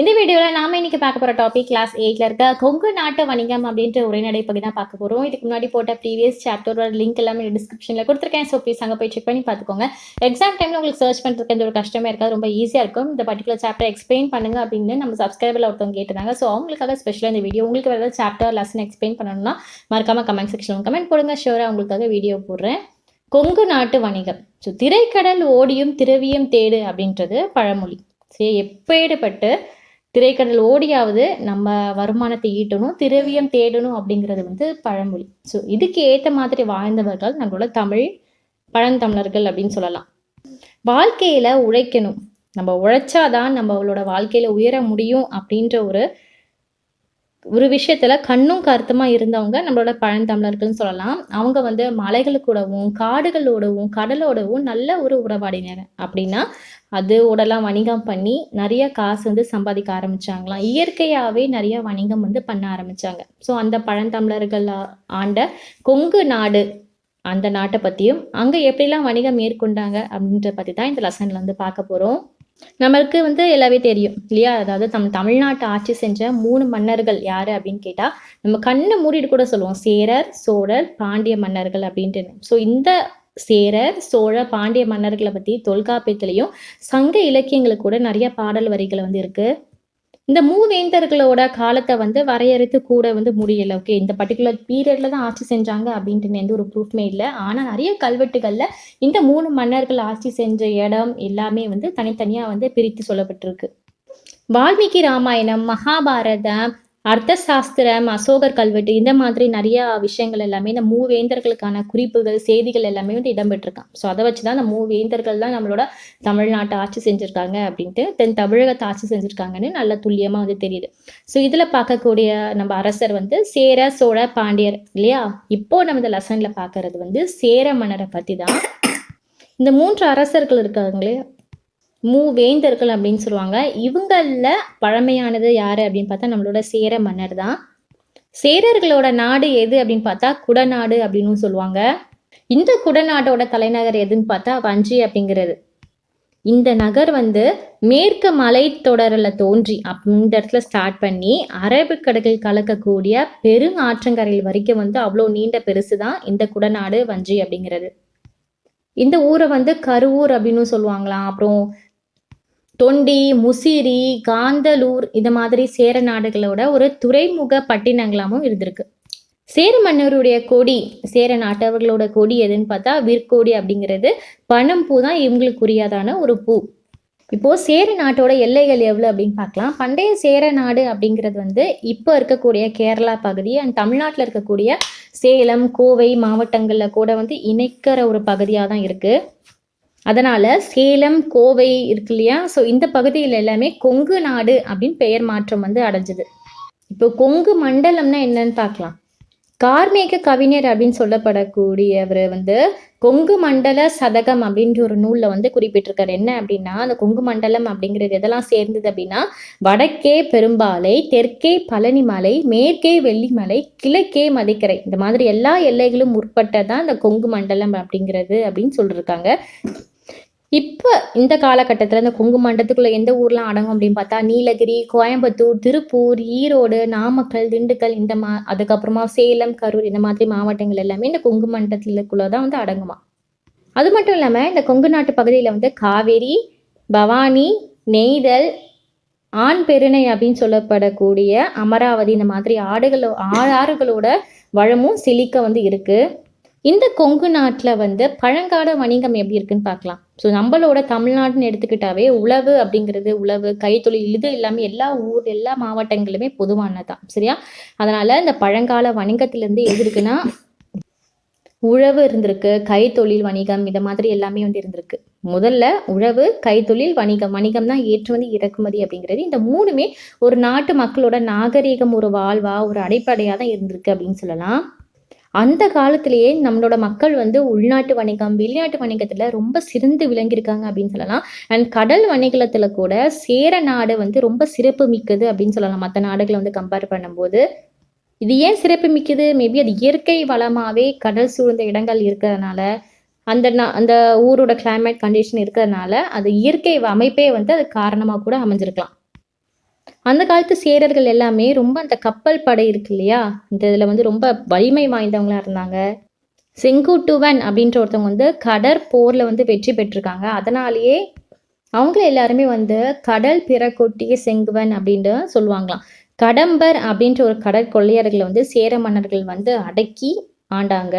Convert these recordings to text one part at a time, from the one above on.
இந்த வீடியோவில் நாம இன்னைக்கு பார்க்க போகிற டாபிக் கிளாஸ் எயிட்டில் இருக்க கொங்கு நாட்டு வணிகம் அப்படின்ற உரைநடை பற்றி தான் பார்க்க போகிறோம் இதுக்கு முன்னாடி போட்ட ப்ரீவியஸ் சாப்டரோட லிங்க் எல்லாமே டிஸ்கிரிப்ஷனில் கொடுத்துருக்கேன். ஸோ ப்ளீஸ் அங்கே போய் செக் பண்ணி பார்த்துக்கோங்க. எக்ஸாம் டைமில் உங்களுக்கு சர்ச் பண்ணுறதுக்கு எந்த ஒரு கஷ்டமே இருக்காது. ரொம்ப ஈஸியாக இருக்கும். இந்த பர்டிகுலர் சாப்டர் எக்ஸ்பிளைன் பண்ணுங்க அப்படின்னு நம்ம சப்ஸ்கிரைபரில் ஒருத்தவங்க கேட்டிருந்தாங்க. ஸோ அவங்களுக்காக ஸ்பெஷலாக இந்த வீடியோ உங்களுக்கு வேறு ஏதாவது சாப்டர் லெசன் எக்ஸ்பிளைன் பண்ணணும்னா மறக்காம கமெண்ட் செக்ஷனில் கமெண்ட் போடுங்க. ஷூராக உங்களுக்காக வீடியோ போடுறேன். கொங்கு நாட்டு வணிகம். ஸோ திரைக்கடல் ஓடியும் திரவியம் தேடு அப்படின்றது பழமொழி. சரி எப்பேடுபட்டு திரைக்கடல் ஓடியாவது நம்ம வருமானத்தை ஈட்டணும் திரவியம் தேடணும் அப்படிங்கிறது வந்து பழமொழி. ஸோ இதுக்கு ஏற்ற மாதிரி வாழ்ந்தவர்கள் நம்மளோட தமிழ் பழந்தமிழர்கள் அப்படின்னு சொல்லலாம். வாழ்க்கையில் உழைக்கணும். நம்ம உழைச்சாதான் நம்மளோட வாழ்க்கையில் உயர முடியும் அப்படின்ற ஒரு ஒரு விஷயத்துல கண்ணும் கருத்துமா இருந்தவங்க நம்மளோட பழந்தமிழர்கள்னு சொல்லலாம். அவங்க வந்து மலைகளுக்கூடவும் காடுகளோடவும் கடலோடவும் நல்ல ஒரு உறவாடினர் அப்படின்னா அது உடலாம் வணிகம் பண்ணி நிறைய காசு வந்து சம்பாதிக்க ஆரம்பிச்சாங்களாம். இயற்கையாகவே நிறைய வணிகம் வந்து பண்ண ஆரம்பிச்சாங்க. ஸோ அந்த பழந்தமிழர்கள் ஆண்ட கொங்கு நாடு அந்த நாட்டை பற்றியும் அங்கே எப்படிலாம் வணிகம் மேற்கொண்டாங்க அப்படின்றத பற்றி தான் இந்த லெசனில் வந்து பார்க்க போகிறோம் நம்மளுக்கு வந்து எல்லாமே தெரியும் இல்லையா? அதாவது தம் தமிழ்நாட்டை ஆட்சி செஞ்ச மூணு மன்னர்கள் யாரு அப்படின்னு கேட்டா நம்ம கண்ணை மூடிட்டு கூட சொல்லுவோம். சேரர் சோழர் பாண்டிய மன்னர்கள் அப்படின்ட்டு. ஸோ இந்த சேரர் சோழ பாண்டிய மன்னர்களை பத்தி தொல்காப்பியத்திலையும் சங்க இலக்கியங்களுக்கு கூட நிறைய பாடல் வரிகள் வந்து இருக்கு. இந்த மூவேந்தர்களோட காலத்தை வந்து வரையறுத்து கூட வந்து முடியல. ஓகே இந்த பர்டிகுலர் பீரியட்ல தான் ஆட்சி செஞ்சாங்க அப்படின்ட்டு எந்த ஒரு ப்ரூஃப்மே இல்லை. ஆனா நிறைய கல்வெட்டுகள்ல இந்த மூணு மன்னர்கள் ஆட்சி செஞ்ச இடம் எல்லாமே வந்து தனித்தனியாக வந்து பிரித்து சொல்லப்பட்டிருக்கு. வால்மீகி ராமாயணம் மகாபாரதம் அர்த்தசாஸ்திரம் அசோகர் கல்வெட்டு இந்த மாதிரி நிறைய விஷயங்கள் எல்லாமே இந்த மூவேந்தர்களுக்கான குறிப்புகள் செய்திகள் எல்லாமே வந்து இடம்பெற்றிருக்கான் ஸோ அதை வச்சு தான் இந்த மூவேந்தர்கள் தான் நம்மளோட தமிழ்நாட்டை ஆட்சி செஞ்சுருக்காங்க அப்படின்ட்டு தென் தமிழகத்தை ஆட்சி செஞ்சுருக்காங்கன்னு நல்ல துல்லியமாக வந்து தெரியுது. ஸோ இதில் பார்க்கக்கூடிய நம்ம அரசர் வந்து சேர சோழ பாண்டியர் இல்லையா? இப்போ நம்ம இந்த லெசனில் பார்க்கறது வந்து சேர மன்னரை பற்றி தான் இந்த மூன்று அரசர்கள் இருக்காங்களே மூவேந்தர்கள் அப்படின்னு சொல்லுவாங்க. இவங்களில் பழமையானது யார் அப்படின்னு பார்த்தா நம்மளோட சேர மன்னர் தான். சேரர்களோட நாடு எது அப்படின்னு பார்த்தா குடநாடு அப்படின்னு சொல்லுவாங்க. இந்த குடநாட்டோட தலைநகர் எதுன்னு பார்த்தா வஞ்சி அப்படிங்கிறது. இந்த நகர் வந்து மேற்கு மலைத்தொடரில் தோன்றி அப் இந்த இடத்துல ஸ்டார்ட் பண்ணி அரபிக்கடலில் கலக்கக்கூடிய பெரும் ஆற்றங்கரையில் வரைக்கும் வந்து அவ்வளோ நீண்ட பெருசு தான் இந்த குடநாடு வஞ்சி அப்படிங்கிறது. இந்த ஊரை வந்து கருவூர் அப்படின்னு சொல்லுவாங்களாம். அப்புறம் தொண்டி முசிறி காந்தலூர் இந்த மாதிரி சேர நாடுகளோட ஒரு துறைமுக பட்டினங்களாகவும் இருந்திருக்கு. சேர மன்னருடைய கொடி சேர நாட்டவர்களோட கொடி எதுன்னு பார்த்தா விற்கோடி அப்படிங்கிறது பனம் பூ தான் இவங்களுக்குரியதான ஒரு பூ. இப்போ சேர நாட்டோட எல்லைகள் எவ்வளவு அப்படின்னு பார்க்கலாம். பண்டைய சேர நாடு அப்படிங்கிறது வந்து இப்போ இருக்கக்கூடிய கேரளா பகுதி அண்ட் தமிழ்நாட்டில் இருக்கக்கூடிய சேலம் கோவை மாவட்டங்களில் கூட வந்து இணைக்கிற ஒரு பகுதியாக தான் இருக்குது அதனால் சேலம் கோவை இருக்கு இல்லையா ஸோ இந்த பகுதியில் எல்லாமே கொங்கு நாடு அப்படின்னு பெயர் மாற்றம் வந்து அடைஞ்சது. இப்போ கொங்கு மண்டலம்னா என்னன்னு பார்க்கலாம். கார்மேக கவிஞர் அப்படின்னு சொல்லப்படக்கூடியவர் வந்து கொங்கு மண்டல சதகம் அப்படின்ற ஒரு நூலில் வந்து குறிப்பிட்டிருக்காரு. என்ன அப்படின்னா அந்த கொங்கு மண்டலம் அப்படிங்கிறது எதெல்லாம் சேர்ந்தது அப்படின்னா வடக்கே பெரும்பாலை தெற்கே பழனிமலை மேற்கே வெள்ளிமலை கிழக்கே மதிக்கரை. இந்த மாதிரி எல்லா எல்லைகளும் உட்பட்டதான் இந்த கொங்கு மண்டலம் அப்படிங்கிறது அப்படின்னு சொல்லியிருக்காங்க இப்போ இந்த காலகட்டத்தில் இந்த கொங்கு மண்டலத்துக்குள்ள எந்த ஊர்லாம் அடங்கும் அப்படின்னு பார்த்தா நீலகிரி கோயம்புத்தூர் திருப்பூர் ஈரோடு நாமக்கல் திண்டுக்கல் இந்த மா அதுக்கப்புறமா சேலம் கரூர் இந்த மாதிரி மாவட்டங்கள் எல்லாமே இந்த கொங்கு மண்டலத்துக்குள்ள தான் வந்து அடங்குமா? அது மட்டும் இல்லாமல் இந்த கொங்கு நாட்டு பகுதியில் வந்து காவேரி பவானி நெய்தல் ஆண் பெருணை அப்படின்னு சொல்லப்படக்கூடிய அமராவதி இந்த மாதிரி ஆடுகளோ ஆறுகளோட வளமும் செழிக்க வந்து இருக்குது இந்த கொங்கு நாட்டில் வந்து பழங்கால வணிகம் எப்படி இருக்குன்னு பார்க்கலாம். ஸோ நம்மளோட தமிழ்நாடுன்னு எடுத்துக்கிட்டாவே உழவு அப்படிங்கிறது உழவு கைத்தொழில் இது எல்லாமே எல்லா ஊர் எல்லா மாவட்டங்களுமே பொதுவானதான் சரியா? அதனால இந்த பழங்கால வணிகத்திலேருந்து எது இருக்குன்னா உழவு இருந்திருக்கு கைத்தொழில் வணிகம் இந்த மாதிரி எல்லாமே வந்து இருந்திருக்கு. முதல்ல உழவு கைத்தொழில் வணிகம். வணிகம் தான் ஏற்றுமதி இறக்குமதி அப்படிங்கிறது. இந்த மூணுமே ஒரு நாட்டு மக்களோட நாகரீகம் ஒரு வாழ்வா ஒரு அடிப்படையாக தான் இருந்திருக்கு அப்படின்னு சொல்லலாம். அந்த காலத்திலேயே நம்மளோட மக்கள் வந்து உள்நாட்டு வணிகம் வெளிநாட்டு வணிகத்தில் ரொம்ப சிறந்து விளங்கியிருக்காங்க அப்படின்னு சொல்லலாம். அண்ட் கடல் வணிகத்தில் கூட சேர நாடு வந்து ரொம்ப சிறப்பு மிக்கது அப்படின்னு சொல்லலாம். மற்ற நாடுகளை வந்து கம்பேர் பண்ணும்போது இது ஏன் சிறப்பு மிக்கது? மேபி அது இயற்கை வளமாகவே கடல் சூழ்ந்த இடங்கள் இருக்கிறதுனால அந்த அந்த ஊரோட கிளைமேட் கண்டிஷன் இருக்கிறதுனால அது இயற்கை அமைப்பே வந்து அது காரணமாக கூட அமைஞ்சிருக்கலாம். அந்த காலத்து சேரர்கள் எல்லாமே ரொம்ப அந்த கப்பல் படை இருக்கு இல்லையா? இந்த இதில் வந்து ரொம்ப வலிமை வாய்ந்தவங்களா இருந்தாங்க. செங்குட்டுவன் அப்படின்ற ஒருத்தவங்க வந்து கடற்போரில் வந்து வெற்றி பெற்றிருக்காங்க. அதனாலேயே அவங்கள எல்லாருமே வந்து கடல் பிறக்கொட்டிய செங்குவன் அப்படின்ட்டு சொல்லுவாங்களாம். கடம்பர் அப்படின்ற ஒரு கடற்கொள்ளையர்களை வந்து சேர மன்னர்கள் வந்து அடக்கி ஆண்டாங்க.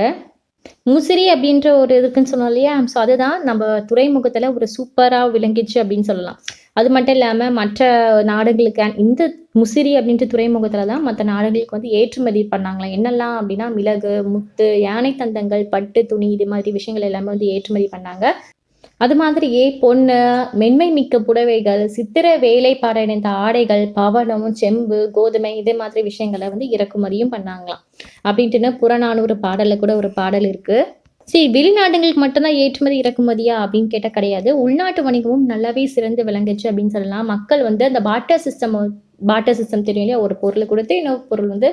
முசிறி அப்படின்ற ஒரு இதுக்குன்னு சொன்னோம் இல்லையா? ஸோ அதுதான் நம்ம துறைமுகத்தில் ஒரு சூப்பராக விளங்கிச்சு அப்படின்னு சொல்லலாம். அது மட்டும் இல்லாமல் மற்ற நாடுகளுக்கு இந்த முசிறி அப்படின்ற துறைமுகத்தில் தான் மற்ற நாடுகளுக்கு வந்து ஏற்றுமதி பண்ணாங்களாம். என்னெல்லாம் அப்படின்னா மிளகு முத்து யானை தந்தங்கள் பட்டு துணி இது மாதிரி விஷயங்கள் எல்லாமே வந்து ஏற்றுமதி பண்ணாங்க. அது மாதிரியே பொண்ணு மென்மை மிக்க புடவைகள் சித்திர வேலைப்பாடு இணைந்த ஆடைகள் பவனம் செம்பு கோதுமை இது மாதிரி விஷயங்களை வந்து இறக்குமதியும் பண்ணாங்களாம். அப்படின்ட்டுன்னு புறநானூறு பாடலில் கூட ஒரு பாடல் இருக்குது சரி வெளிநாடுகளுக்கு மட்டும்தான் ஏற்றுமதி இறக்குமதியா அப்படின்னு கேட்டால் கிடையாது. உள்நாட்டு வணிகமும் நல்லாவே சிறந்து விளங்குச்சு அப்படின்னு சொல்லலாம். மக்கள் வந்து அந்த பாட்டர் சிஸ்டம் பாட்டர் சிஸ்டம் தெரியும் இல்லையா? ஒரு பொருளை கொடுத்து இன்னொரு பொருள் வந்து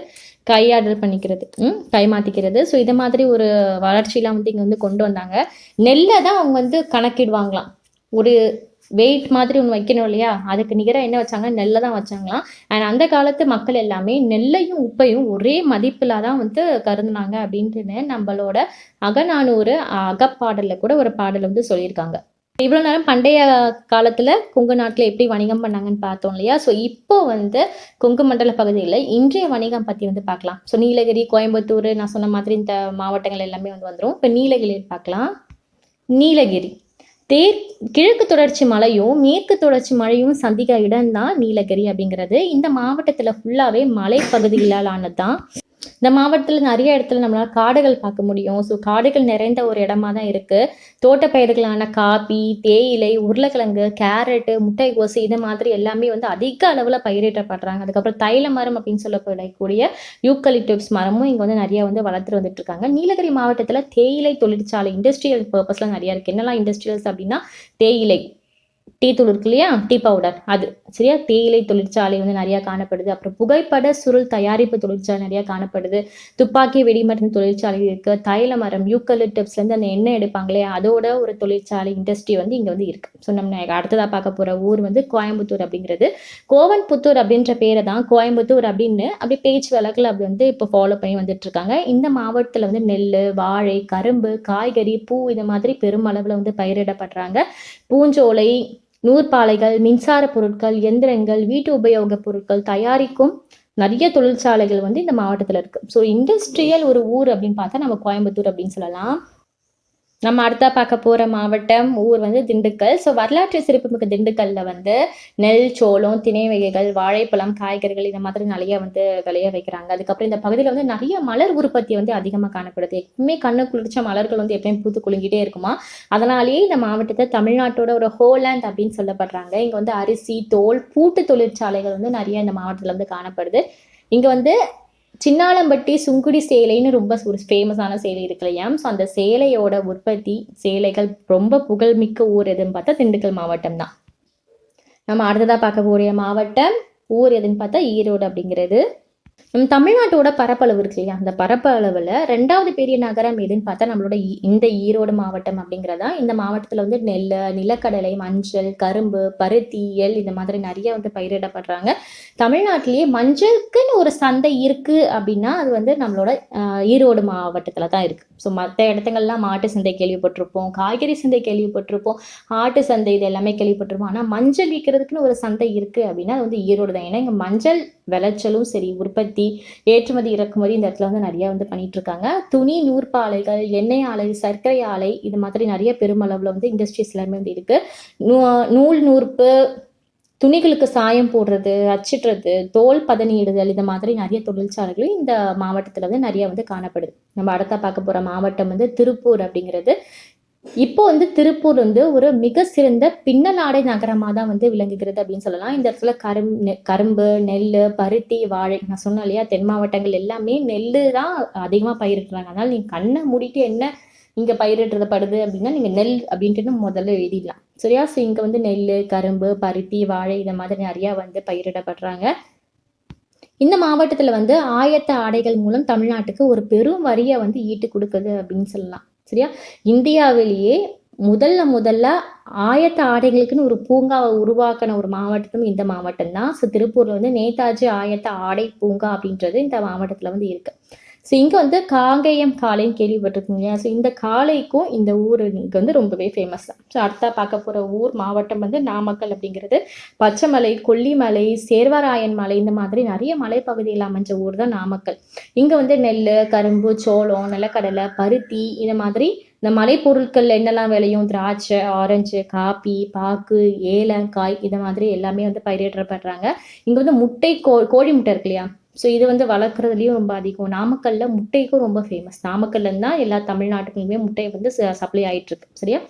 கையாடல் பண்ணிக்கிறது ம் கைமாத்திக்கிறது. ஸோ இது மாதிரி ஒரு வளர்ச்சியெலாம் வந்து இங்கே வந்து கொண்டு வந்தாங்க. நெல்லை தான் அவங்க வந்து கணக்கிடுவாங்களாம். ஒரு வெயிட் மாதிரி ஒன்று வைக்கணும் இல்லையா? அதுக்கு நிகராக என்ன வச்சாங்க நெல்லை தான் வச்சாங்களாம். அண்ட் அந்த காலத்து மக்கள் எல்லாமே நெல்லையும் உப்பையும் ஒரே மதிப்பில் தான் வந்து கருதுனாங்க அப்படின்ட்டுன்னு நம்மளோட அகநானூறு அகப்பாடலில் கூட ஒரு பாடல் வந்து சொல்லியிருக்காங்க. இவ்வளோ நேரம் பண்டைய காலத்தில் கொங்கு நாட்டில் எப்படி வணிகம் பண்ணாங்கன்னு பார்த்தோம் இல்லையா? ஸோ இப்போ வந்து கொங்கு மண்டல பகுதியில் இன்றைய வணிகம் பற்றி வந்து பார்க்கலாம். ஸோ நீலகிரி கோயம்புத்தூர் நான் சொன்ன மாதிரி இந்த மாவட்டங்கள் எல்லாமே வந்து வந்துடும் இப்போ நீலகிரி பார்க்கலாம். நீலகிரி. தேர் கிழக்கு தொடர்ச்சி மலையும் மேற்கு தொடர்ச்சி மலையும் சந்திக்க இடம்தான் நீலகிரி அப்படிங்கிறது. இந்த மாவட்டத்தில் ஃபுல்லாகவே மலைப்பகுதிகளால் ஆனது தான் இந்த மாவட்டத்தில் நிறைய இடத்துல நம்மளால் காடுகள் பார்க்க முடியும். ஸோ காடுகள் நிறைந்த ஒரு இடமா தான் இருக்குது தோட்டப்பயிர்களான காபி தேயிலை உருளைக்கிழங்கு கேரட்டு முட்டைகோசு இது மாதிரி எல்லாமே வந்து அதிக அளவில் பயிரிடப்படுறாங்க. அதுக்கப்புறம் தைல மரம் அப்படின்னு சொல்லப்படக்கூடிய யூக்கலிப்டஸ் மரமும் இங்கே வந்து நிறைய வந்து வளர்த்துட்டு வந்துட்டு இருக்காங்க. நீலகிரி மாவட்டத்தில் தேயிலை தொழிற்சாலை இண்டஸ்ட்ரியல் பர்பஸ்லாம் நிறையா இருக்குது என்னெல்லாம் இண்டஸ்ட்ரியல்ஸ் அப்படின்னா தேயிலை. டீ தூள் இருக்கு இல்லையா? Tea powder. அது சரியா? தேயிலை தொழிற்சாலை வந்து நிறையா காணப்படுது. அப்புறம் புகைப்பட சுருள் தயாரிப்பு தொழிற்சாலை நிறையா காணப்படுது. துப்பாக்கி வெடிமருந்து தொழிற்சாலை இருக்கு. தைல மரம் யூக்கலிப்டஸ்லேருந்து அந்த எண்ணெய் எடுப்பாங்களே அதோட ஒரு தொழிற்சாலை இண்டஸ்ட்ரி வந்து இங்கே வந்து இருக்கு. ஸோ நம்ம அடுத்ததாக பார்க்க போகிற ஊர் வந்து கோயம்புத்தூர் அப்படிங்கிறது. கோவன்புத்தூர் அப்படின்ற பேரை தான் கோயம்புத்தூர் அப்படின்னு அப்படி பேச்சு வழக்கில் அப்படி வந்து இப்போ ஃபாலோ பண்ணி வந்துட்டு இருக்காங்க. இந்த மாவட்டத்தில் வந்து நெல் வாழை கரும்பு காய்கறி பூ இது மாதிரி பெருமளவில் வந்து பயிரிடப்படுறாங்க. பூஞ்சோலை நூற்பாலைகள் மின்சார பொருட்கள் எந்திரங்கள் வீட்டு உபயோகப் பொருட்கள் தயாரிக்கும் நிறைய தொழிற்சாலைகள் வந்து இந்த மாவட்டத்தில் இருக்குது ஸோ இண்டஸ்ட்ரியல் ஒரு ஊர் அப்படின்னு பார்த்தா நம்ம கோயம்புத்தூர் அப்படின்னு சொல்லலாம். நம்ம அடுத்தா பார்க்க போகிற மாவட்டம் ஊர் வந்து திண்டுக்கல். ஸோ வரலாற்று சிறப்புமிக்க திண்டுக்கல்ல வந்து நெல் சோளம் திணை வகைகள் வாழைப்பழம் காய்கறிகள் இந்த மாதிரி நிறைய வந்து விளைய வைக்கிறாங்க. அதுக்கப்புறம் இந்த பகுதியில் வந்து நிறைய மலர் உற்பத்தி வந்து அதிகமாக காணப்படுது. எப்பவுமே கண்ணு குளிர்ச்ச மலர்கள் வந்து எப்பயும் பூத்து குலுங்கிட்டே இருக்குமா? அதனாலேயே இந்த மாவட்டத்தை தமிழ்நாட்டோட ஒரு ஹோலேண்ட் அப்படின்னு சொல்லப்படுறாங்க. இங்கே வந்து அரிசி தோல் பூட்டு தொழிற்சாலைகள் வந்து நிறைய இந்த மாவட்டத்தில் வந்து காணப்படுது. இங்கே வந்து சின்னாளம்பட்டி சுங்குடி சேலைன்னு ரொம்ப ஒரு ஃபேமஸான சேலை இருக்கு இல்லையா? ஸோ அந்த சேலையோட உற்பத்தி சேலைகள் ரொம்ப புகழ்மிக்க ஊர் எதுன்னு பார்த்தா திண்டுக்கல் மாவட்டம் தான். நம்ம அடுத்ததாக பார்க்க போகிற மாவட்டம் ஊர் எதுன்னு பார்த்தா ஈரோடு அப்படிங்கிறது. நம்ம தமிழ்நாட்டோட பரப்பளவு இருக்கு இல்லையா? அந்த பரப்பளவில் ரெண்டாவது பெரிய நகரம் எதுன்னு பார்த்தா நம்மளோட ஈ- இந்த ஈரோடு மாவட்டம் அப்படிங்கிறதா இந்த மாவட்டத்தில் வந்து நெல் நிலக்கடலை மஞ்சள் கரும்பு பருத்தி எல் இந்த மாதிரி நிறைய வந்து பயிரிடப்படுறாங்க. தமிழ்நாட்டிலேயே மஞ்சளுக்குன்னு ஒரு சந்தை இருக்குது அப்படின்னா அது வந்து நம்மளோட ஈரோடு மாவட்டத்தில் தான் இருக்குது ஸோ மற்ற இடத்துங்கள்லாம் மாட்டு சந்தை கேள்விப்பட்டிருப்போம் காய்கறி சந்தை கேள்விப்பட்டிருப்போம் ஆட்டு சந்தை இது எல்லாமே கேள்விப்பட்டிருப்போம். ஆனால் மஞ்சள் விற்கிறதுக்குன்னு ஒரு சந்தை இருக்குது அப்படின்னா அது வந்து ஈரோடு தான். ஏன்னா இங்கே மஞ்சள் விளைச்சலும் சரி உற்பத்தி ஏற்றுமதி இறக்குமதி இந்த இடத்துல வந்து நிறைய வந்து பண்ணிட்டு இருக்காங்க துணி நூற்பாலைகள் எண்ணெய் ஆலை சர்க்கரை ஆலை இது மாதிரி நிறைய பெருமளவில் வந்து இண்டஸ்ட்ரீஸ் எல்லாமே வந்து இருக்கு. நூ- நூல் நூற்பு துணிகளுக்கு சாயம் போடுறது அச்சிடுறது தோல் பதனியிடுதல் இந்த மாதிரி நிறைய தொழிற்சாலைகளும் இந்த மாவட்டத்தில் வந்து நிறைய வந்து காணப்படுது. நம்ம அடுத்த பார்க்க போகிற மாவட்டம் வந்து திருப்பூர் அப்படிங்கிறது. இப்போ வந்து திருப்பூர் வந்து ஒரு மிக சிறந்த பின்னலாடை நகரமாக தான் வந்து விளங்குகிறது அப்படின்னு சொல்லலாம். இந்த இடத்துல கரும் நெ- கரும்பு நெல் பருத்தி வாழை நான் சொன்னேன் இல்லையா? தென் மாவட்டங்கள் எல்லாமே நெல் தான் அதிகமாக பயிரிடுறாங்க. அதனால் நீங்கள் கண்ணை மூடிட்டு என்ன இங்கே பயிரிடுறதப்படுது அப்படின்னா நீங்கள் நெல் அப்படின்ட்டு முதல்ல எழுதிடலாம். சரியா? ஸோ இங்கே வந்து நெல் கரும்பு பருத்தி வாழை இந்த மாதிரி நிறையா வந்து பயிரிடப்படுறாங்க. இந்த மாவட்டத்தில் வந்து ஆயத்த ஆடைகள் மூலம் தமிழ்நாட்டுக்கு ஒரு பெரும் வரியை வந்து ஈட்டு கொடுக்குது அப்படின்னு சொல்லலாம். சரியா? இந்தியாவிலேயே முதல்ல முதல்ல ஆயத்த ஆடைகளுக்குன்னு ஒரு பூங்காவை உருவாக்கின ஒரு மாவட்டமும் இந்த மாவட்டம் தான் ஸோ திருப்பூர்ல வந்து நேதாஜி ஆயத்த ஆடை பூங்கா அப்படின்றது இந்த மாவட்டத்தில் வந்து இருக்கு. ஸோ இங்கே வந்து காங்கேயம் காளைன்னு கேள்விப்பட்டிருக்கீங்க. ஸோ இந்த காளைக்கும் இந்த ஊர் இங்கே வந்து ரொம்பவே ஃபேமஸ் தான். ஸோ அடுத்தா பார்க்க போகிற ஊர் மாவட்டம் வந்து நாமக்கல் அப்படிங்கிறது. பச்சைமலை கொல்லிமலை சேர்வராயன் மலை இந்த மாதிரி நிறைய மலைப்பகுதியில் அமைஞ்ச ஊர் தான் நாமக்கல். இங்கே வந்து நெல் கரும்பு சோளம் நிலக்கடலை பருத்தி இந்த மாதிரி இந்த மலை பொருட்கள் என்னெல்லாம் விளையும்? திராட்சை ஆரஞ்சு காப்பி பாக்கு ஏலங்காய் இதை மாதிரி எல்லாமே வந்து பயிரிடப்படுறாங்க. இங்கே வந்து முட்டை கோ கோழி முட்டை இருக்கு இல்லையா? ஸோ இது வந்து வளர்க்குறதுலையும் ரொம்ப அதிகம். நாமக்கல்ல முட்டைக்கும் ரொம்ப ஃபேமஸ் நாமக்கல்ல தான் எல்லா தமிழ்நாட்டுக்குமே முட்டை வந்து சப்ளை ஆயிட்டு இருக்கு சரியா?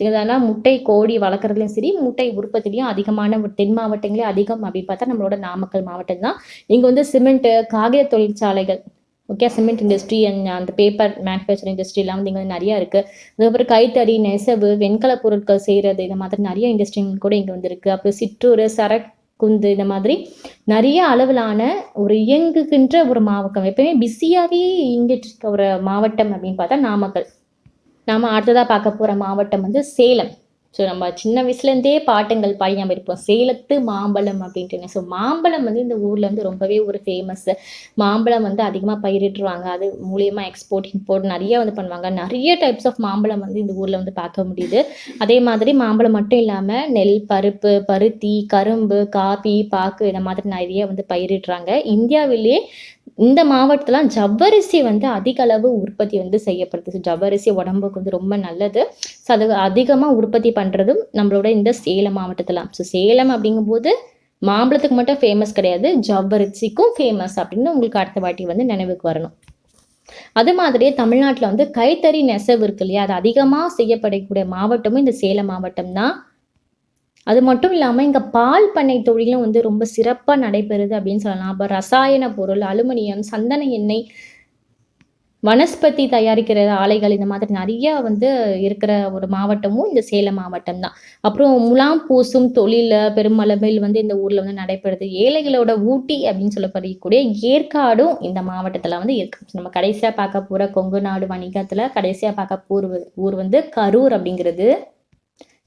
இதனால் முட்டை கோழி வளர்க்குறதுலையும் சரி முட்டை உற்பத்திலையும் அதிகமான தென் மாவட்டங்களே அதிகம் அப்படின்னு பார்த்தா நம்மளோட நாமக்கல் மாவட்டம் தான். இங்கே வந்து சிமெண்ட்டு காகித தொழிற்சாலைகள் ஓகே சிமெண்ட் இண்டஸ்ட்ரி அண்ட் அந்த பேப்பர் மேனுஃபேக்சரிங் இண்டஸ்ட்ரிலாம் வந்து இங்கே நிறையா இருக்குது அதுக்கப்புறம் கைத்தறி நெசவு வெண்கல பொருட்கள் செய்கிறது இந்த மாதிரி நிறைய இண்டஸ்ட்ரிகள் கூட இங்கே வந்துருக்கு அப்புறம் சிற்றூர் குந்து இந்த மாதிரி நிறைய அளவிலான ஒரு இயங்குகின்ற ஒரு மாவட்டம். எப்பயுமே பிஸியாகவே இயங்கிட்டு இருக்க ஒரு மாவட்டம் அப்படின்னு பார்த்தா நாமக்கல். நாம் அடுத்ததாக பார்க்க போகிற மாவட்டம் வந்து சேலம். ஸோ நம்ம சின்ன வயசுலேருந்தே பாட்டுங்கள் பாடி நம்ம இருப்போம். சேலத்து மாம்பழம் அப்படின்ட்டு ஸோ மாம்பழம் வந்து இந்த ஊரில் வந்து ரொம்பவே ஒரு ஃபேமஸ்ஸு மாம்பழம் வந்து அதிகமாக பயிரிட்டுருவாங்க. அது மூலியமாக எக்ஸ்போர்ட் இம்போர்ட் நிறைய வந்து பண்ணுவாங்க. நிறைய டைப்ஸ் ஆஃப் மாம்பழம் வந்து இந்த ஊரில் வந்து பார்க்க முடியுது. அதே மாதிரி மாம்பழம் மட்டும் இல்லாமல் நெல் பருப்பு பருத்தி கரும்பு காபி பாக்கு இந்த மாதிரி நிறைய வந்து பயிரிடுறாங்க இந்தியாவிலேயே இந்த மாவட்டத்தில் ஜவ்வரிசி வந்து அதிக அளவு உற்பத்தி வந்து செய்யப்படுது. ஸோ ஜவ்வரிசி உடம்புக்கு வந்து ரொம்ப நல்லது. ஸோ அது அதிகமாக உற்பத்தி பண்ணுறதும் நம்மளோட இந்த சேலம் மாவட்டத்தில். ஸோ சேலம் அப்படிங்கும்போது மாம்பழத்துக்கு மட்டும் ஃபேமஸ் கிடையாது. ஜவ்வரிசிக்கும் ஃபேமஸ் அப்படின்னு உங்களுக்கு அடுத்த வாட்டி வந்து நினைவுக்கு வரணும். அது மாதிரியே தமிழ்நாட்டில் வந்து கைத்தறி நெசவு இருக்கு இல்லையா? அது அதிகமாக செய்யப்படக்கூடிய மாவட்டமும் இந்த சேலம் மாவட்டம் தான் அது மட்டும் இல்லாமல் இங்கே பால் பண்ணை தொழிலும் வந்து ரொம்ப சிறப்பாக நடைபெறுது அப்படின்னு சொல்லலாம். அப்போ ரசாயன பொருள் அலுமினியம் சந்தன எண்ணெய் வனஸ்பதி தயாரிக்கிற ஆலைகள் இந்த மாதிரி நிறைய வந்து இருக்கிற ஒரு மாவட்டமும் இந்த சேலம் மாவட்டம் தான். அப்புறம் முலாம் பூசும் தொழில பெருமளவில் வந்து இந்த ஊரில் வந்து நடைபெறுது. ஏழைகளோட ஊட்டி அப்படின்னு சொல்லப்படக்கூடிய ஏற்காடும் இந்த மாவட்டத்தில் வந்து இருக்கு. நம்ம கடைசியாக பார்க்க போகிற கொங்கு நாடு வணிகத்தில் கடைசியாக பார்க்க போர் ஊர் வந்து கரூர் அப்படிங்கிறது.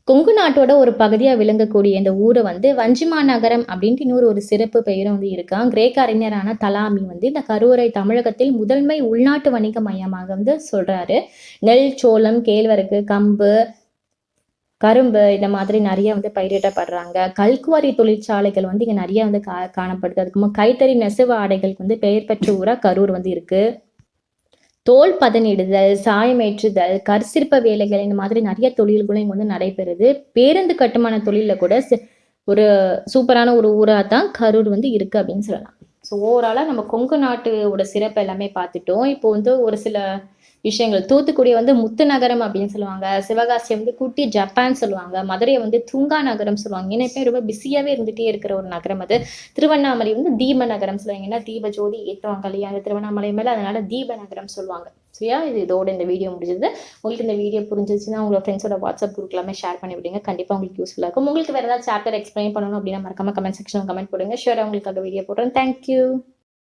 கொங்கு நாட்டோட ஒரு பகுதியாக விளங்கக்கூடிய இந்த ஊரை வந்து வஞ்சிமா நகரம் அப்படின்ட்டு இன்னொரு ஒரு சிறப்பு பெயரும் வந்து இருக்கான் கிரேக்க அறிஞரான தலாமி வந்து இந்த கரூரை தமிழகத்தில் முதன்மை உள்நாட்டு வணிக மையமாக வந்து சொல்றாரு. நெல் சோளம் கேழ்வரகு கம்பு கரும்பு இந்த மாதிரி நிறைய வந்து பயிரிடப்படுறாங்க. கல்குவாரி தொழிற்சாலைகள் வந்து இங்கே நிறைய வந்து கா காணப்படுது. அதுக்கு கைத்தறி நெசவு ஆடைகளுக்கு வந்து பெயர் பெற்ற ஊராக கரூர் வந்து இருக்குது தோல் பதனிடுதல் சாயமேற்றுதல் கற்சிற்ப வேலைகள் இந்த மாதிரி நிறைய தொழில்களும் இங்கே வந்து நடைபெறுது. பேருந்து கட்டுமான தொழிலில் கூட ஒரு சூப்பரான ஒரு ஊராக தான் கரூர் வந்து இருக்குது அப்படின்னு சொல்லலாம். ஸோ ஓவராலாக நம்ம கொங்கு நாட்டோட சிறப்பு எல்லாமே பார்த்துட்டோம். இப்போ வந்து ஒரு சில விஷயங்கள். தூத்துக்குடி வந்து முத்து நகரம் அப்படின்னு சொல்லுவாங்க. சிவகாசி வந்து குட்டி ஜப்பான் சொல்லுவாங்க. மதுரையை வந்து துங்கா நகரம் சொல்லுவாங்க. ஏன்னா ரொம்ப பிஸியாகவே இருந்துகிட்டே இருக்கிற ஒரு நகரம் அது. திருவண்ணாமலை வந்து தீப நகரம் சொல்லுவாங்க. ஏன்னா தீப ஜோதி ஏற்றுவாங்க இல்லையா? அந்த திருவண்ணாமலை மேலே அதனால தீப நகரம் சொல்லுவாங்க. சரியா? இது இதோட இந்த வீடியோ முடிஞ்சது. உங்களுக்கு இந்த வீடியோ புரிஞ்சிச்சுன்னா உங்களோட ஃப்ரெண்ட்ஸோட வாட்ஸ்அப் குரூப் எல்லாமே ஷேர் பண்ணி விடுங்க. கண்டிப்பாக உங்களுக்கு யூஸ்ஃபுல்லாக இருக்கும். உங்களுக்கு வேறு ஏதாவது சாப்டர் எக்ஸ்பிளைன் பண்ணணும் அப்படின்னா மறக்காம கமெண்ட் செக்ஷன் கமெண்ட் போடுங்க. ஷேர் உங்களுக்காக வீடியோ போடுறேன். Thank you